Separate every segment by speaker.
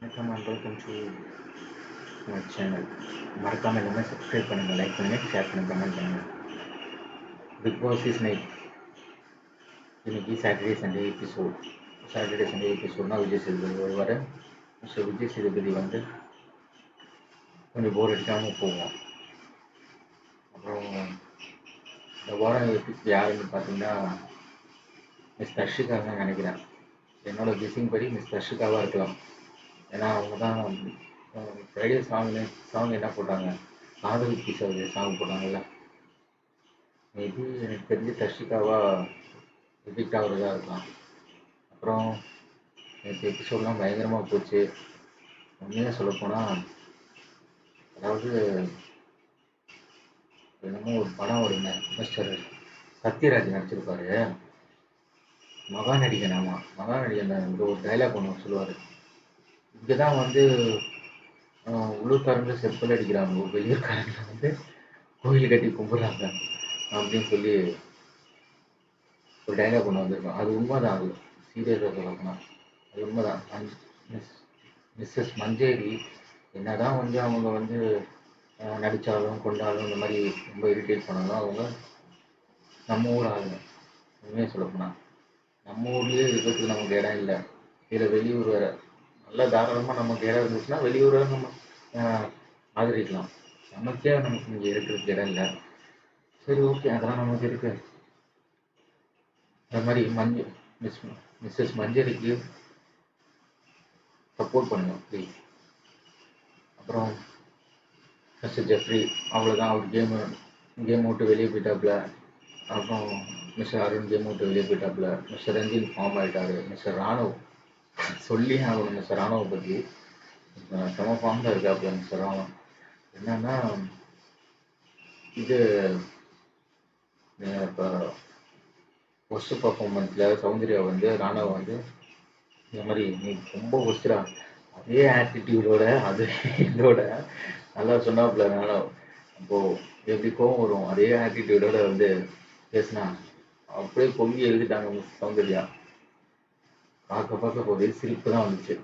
Speaker 1: வணக்கம் and welcome to my channel மறக்காமல் எல்லாமே சப்ஸ்கிரைப் பண்ணுங்கள் லைக் பண்ணுங்கள் ஷேர் பண்ணுங்கள் கமெண்ட் பண்ணுங்கள் பிக் பாஸ் இஸ் நைட் இன்னைக்கு Saturday Sunday episode Saturday Sunday எபிசோட்னா Vijay Sethupathi வருவார். ஸோ விஜய் சேதுபதி வந்து கொஞ்சம் போர் அடிக்காமல் போவோம். அப்புறம் இந்த வாரம் எபிசோட் யாருன்னு பார்த்தீங்கன்னா மிஸ் தர்ஷிகா தான் நினைக்கிறேன். என்னோட கெஸிங் படி மிஸ் தர்ஷிகாவாக இருக்கலாம். ஏன்னா அவங்க தான் ஃப்ரைடே சாங்கில் சாங் என்ன போட்டாங்க? காதல் கிஷோர் சாங் போட்டாங்கல்ல. மேபி எனக்கு தெரிஞ்சு தர்ஷிகாவா எடிக்ட் ஆகுறதா இருக்கலாம். அப்புறம் எனக்கு எபிசோட்லாம் பயங்கரமாக போச்சு. உண்மையாக சொல்லப்போனால் அதாவது என்னமோ ஒரு படம் வருங்க மிஸ்டர் சத்யராஜ் நடிச்சிருப்பாரு. மகாநடிகன் ஆமாம் மகாநடிகன் வந்து ஒரு டைலாக் ஒன்று சொல்லுவார். இங்கே தான் வந்து உள்ளூர்காரங்க செப்பல் அடிக்கிறாங்க. வெளியூர்காரங்க வந்து கோயில் கட்டி கும்பிட்றாங்க அப்படின்னு சொல்லி ஒரு டைலாக் ஒன்று வந்திருக்கோம். அது உண்மைதான். அது சீரியஸாக சொல்லப்போனால் அது உண்மைதான். மிஸ் மிஸ்ஸஸ் மஞ்சேரி என்னதான் வந்து அவங்க வந்து நடித்தாலும் கொண்டாலும் இந்த மாதிரி ரொம்ப இரிட்டேட் பண்ணாலும் அவங்க நம்ம ஊர் ஆளுங்க. உண்மையாக சொல்லப்போனால் நம்ம ஊர்லேயே இருக்கிறதுக்கு நமக்கு இடம் இல்லை. இதில் வெளியூர் வேறு நல்லா தாராளமாக நமக்கு இடம் இருந்துச்சுன்னா வெளியூர் நம்ம ஆஹ், ஆதரிக்கலாம். நமக்கே நமக்கு இங்கே இருக்கிறதுக்கு இடம் இல்லை. சரி ஓகே. அதெல்லாம் நமக்கு இருக்கு. இந்த மாதிரி மஞ்சு மிஸ் மிஸ்ஸஸ் மஞ்சரிக்கு சப்போர்ட் பண்ணுங்க ப்ளீஸ் அப்புறம் மிஸ்டர் ஜெஃப்ரி அவ்வளோதான் அவர் கேம் கேம் விட்டு வெளியே போயிட்டாப்புல. அப்புறம் மிஸ்டர் அருண் கேம் விட்டு வெளியே போயிட்டாப்புல. மிஸ்டர் ரஞ்சின் ஃபார்ம் ஆயிட்டாரு. மிஸ்டர் ராணுவ் சொல்லி ஆகணும் சார் ராணவை பற்றி செம ஃபார்மில் இருக்காப்புல சார் ராணவ் என்னன்னா இது இப்போ ஒஸ்ட் பர்ஃபார்மன்ஸில் சௌந்தர்யா வந்து ராணவ வந்து இந்த மாதிரி நீ ரொம்ப ஒஸ்டா அதே ஆட்டிடியூடோட அதே இதோட நல்லா சொன்னாப்புல ராணவ். அப்போது எப்படி கோவம் வரும்? அதே ஆட்டிடியூடோட வந்து பேசினா அப்படியே பொங்கி எழுதிட்டாங்க சௌந்தர்யா. பார்க்க பார்க்க ஒரே சிரிப்பு தான் வந்துச்சு.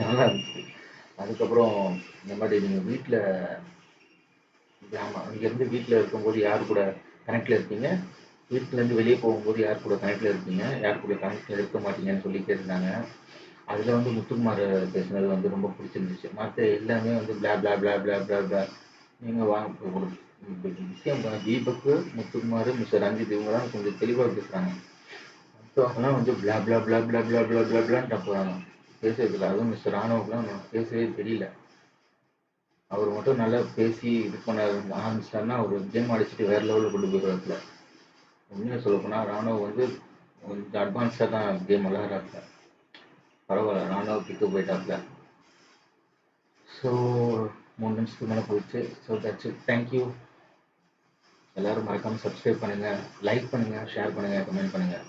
Speaker 1: நல்லா இருந்துச்சு. அதுக்கப்புறம் இந்த மாதிரி நீங்கள் வீட்டில் ஆமாம் இங்கேருந்து வீட்டில் இருக்கும்போது யார் கூட கனெக்டில் இருப்பீங்க? வீட்டிலேருந்து வெளியே போகும்போது யார் கூட கனெக்டில் இருப்பீங்க? யார் கூட கனெக்டில் இருக்க மாட்டீங்கன்னு சொல்லி கேட்டிருந்தாங்க. அதில் வந்து முத்துக்குமார் பேசுனது வந்து ரொம்ப பிடிச்சிருந்துச்சு. மற்ற எல்லாமே வந்து பிளா பிளா பிளா பிளா பிளா பிளா நீங்கள் வாங்க விஷயம் தீபக்கு முத்துக்குமார் மிஸ்டர் ரஞ்சித் இவங்க தான் கொஞ்சம் தெளிவாக பேசுகிறாங்க அவங்களாம் வந்து பிளா பிளா பிளா பிளா பிளா பிளா பிளா பிளான்னு போகிறாங்க பேசுறதுல அதுவும் மிஸ்டர் ராணுவுக்குலாம் பேசவே தெரியல. அவர் மட்டும் நல்லா பேசி இது பண்ண ஆரம்பிச்சிட்டாருன்னா அவர் கேம் அடிச்சுட்டு வேற லெவலில் கொண்டு போயிடுவாப்புல உண்மையாக சொல்லப்போனால் ராணுவ வந்து கொஞ்சம் அட்வான்ஸாக தான் கேம் விளையாடுறாப்புல. பரவாயில்ல ராணுவ பிக்கு போயிட்டாப்புல. ஸோ மூணு நிமிஷத்துக்கு மேலே போயிடுச்சு. ஸோ தட்ஸ் இட் தேங்க்யூ எல்லாரும் மறக்காமல் சப்ஸ்கிரைப் பண்ணுங்கள் லைக் பண்ணுங்கள் ஷேர் பண்ணுங்கள் கமெண்ட் பண்ணுங்கள்